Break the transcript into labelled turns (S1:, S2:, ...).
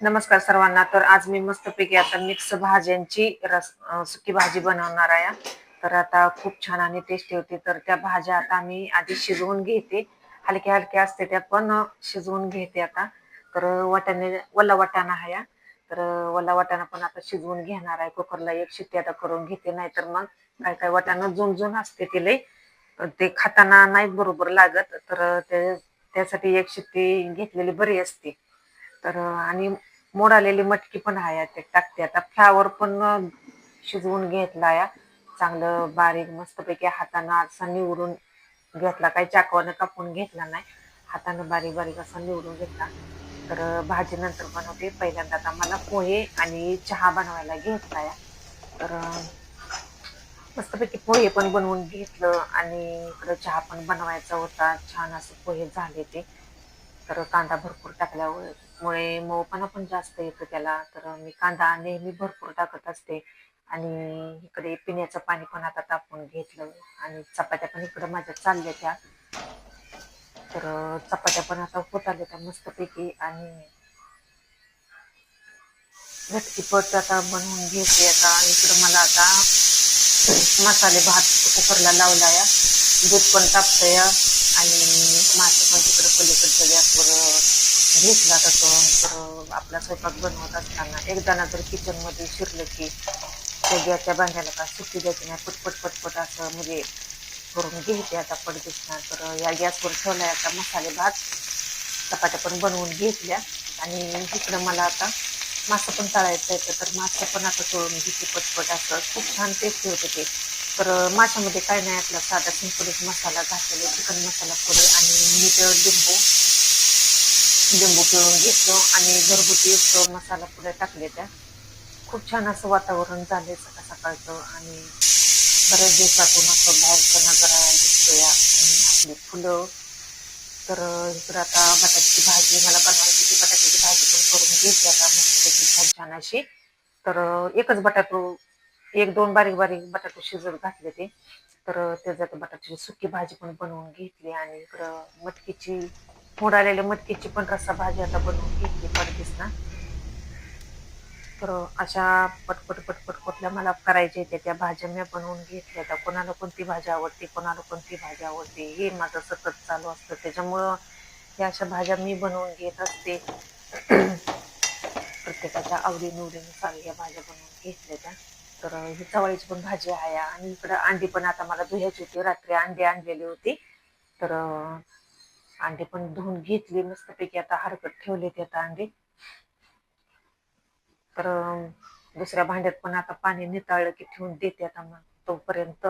S1: नमस्कार सर्वांना. तर आज मी मस्तपैकी आता मिक्स भाज्यांची रस सुकी भाजी बनवणार आहे. तर आता खूप छान आणि टेस्टी होती. तर त्या भाज्या आता मी आधी शिजवून घेते. हलक्या हलक्या असते त्या पण शिजवून घेते आता. तर वाटाणे वल्ला वाटाणा हा. तर अं, वल्ला वाटाणा पण आता शिजवून घेणार आहे. कुकरला एक शिट्टी आता करून घेते नाही तर मग काय काय वाटाणा झुंझुन असते तिले ते खाताना नाही बरोबर लागत. तर ते त्यासाठी एक शिट्टी घेतलेली बरी असते. तर आणि मोड आलेली मटकी पण आहे ते टाकते. आता फ्लावर पण शिजवून घेतला या. चांगलं बारीक मस्तपैकी हातानं असा निवडून घेतला. काही चाकवानं कापून घेतला नाही. हातानं बारीक बारीक असा निवडून घेतला. तर भाजी नंतर बनवते. पहिल्यांदा आता मला पोहे आणि चहा बनवायला घेतला या. तर मस्तपैकी पोहे पण बनवून घेतलं आणि इकडं चहा पण बनवायचा होता. छान असं पोहे झाले ते. तर कांदा भरपूर टाकल्यामुळे मऊपणा पण जास्त येतो त्याला. तर मी कांदा नेहमी भरपूर टाकत असते. आणि इकडे पिण्याचं पाणी पण आता तापून घेतलं. आणि चपात्या पण इकडं माझ्या चालल्या त्या. तर चपात्या पण आता होत आल्या त्या मस्तपैकी. आणि झटकीपट आता बनवून घेते आता. इकडं मला आता मसाले भात कुकरला लावला या दूध पण तापतंय. आणि मासे पण तिकडे पलीकडच्या गॅसवर घेतला जात तर आपला स्वयंपाक बनवत असताना एकदा ना किचनमध्ये शिरलं की त्या गॅसच्या बांधायला का सुट्टी द्यायची नाही पटपट पटपट असं म्हणजे करून घेते आता पट दिसणार तर या गॅसवर ठेवला आता मसाले भात चपात्या पण बनवून घेतल्या. आणि तिकडं मला आता मासं पण तळायचं आहे तर मासं पण आता तळून घेते पटपट असं. खूप छान टेस्टी होते ते. तर माशामध्ये काय नाही आपला साधा सिंपलच मसाला घातलेला चिकन मसाला पुढे आणि मीठ लिंबू. लिंबू पिळून घेतलं आणि घरगुती मसाला पुढे टाकले त्या. खूप छान असं वातावरण झाले सकाळ सकाळचं आणि बऱ्याच दिवसातून असं बाहेरचं नजारा दिसतोय आपली फुलं. तर इकडं आता बटाट्याची भाजी मला बनवायची ती बटाट्याची भाजी पण करून घेतली आता मस्तपैकी छान छान अशी. तर एकच बटाटो एक दोन बारीक बारीक बटाटे शिजत घातले ते. तर त्याच्यात बटाट्याची सुकी भाजी पण बनवून घेतली आणि इकडं मटकीची मोड आलेल्या मटकीची पण रस्सा भाजी आता बनवून घेतली पडतीस ना. तर अशा पटपट पटपट कुठल्या मला करायच्या त्या त्या भाज्या मी बनवून घेतल्या त्या कोणाला कोणती भाजी आवडते कोणाला कोणती भाजी आवडते हे माझं सतत चालू असतं. त्याच्यामुळं या अशा भाज्या मी बनवून घेत असते. प्रत्येकाच्या आवडी निवडीनुसार या भाज्या बनवून घेतल्या त्या. तर ही चवळीची पण भाजी आहे आणि इकडं अंडी पण आता मला धुयाची होती. रात्री अंडी आणलेली होती. तर अंडी पण धुवून घेतली. मस्तपैकी आता हरकत ठेवली ते आता अंडी. तर दुसऱ्या भांड्यात पण आता पाणी निताळलं की ठेवून देते आता मग तोपर्यंत.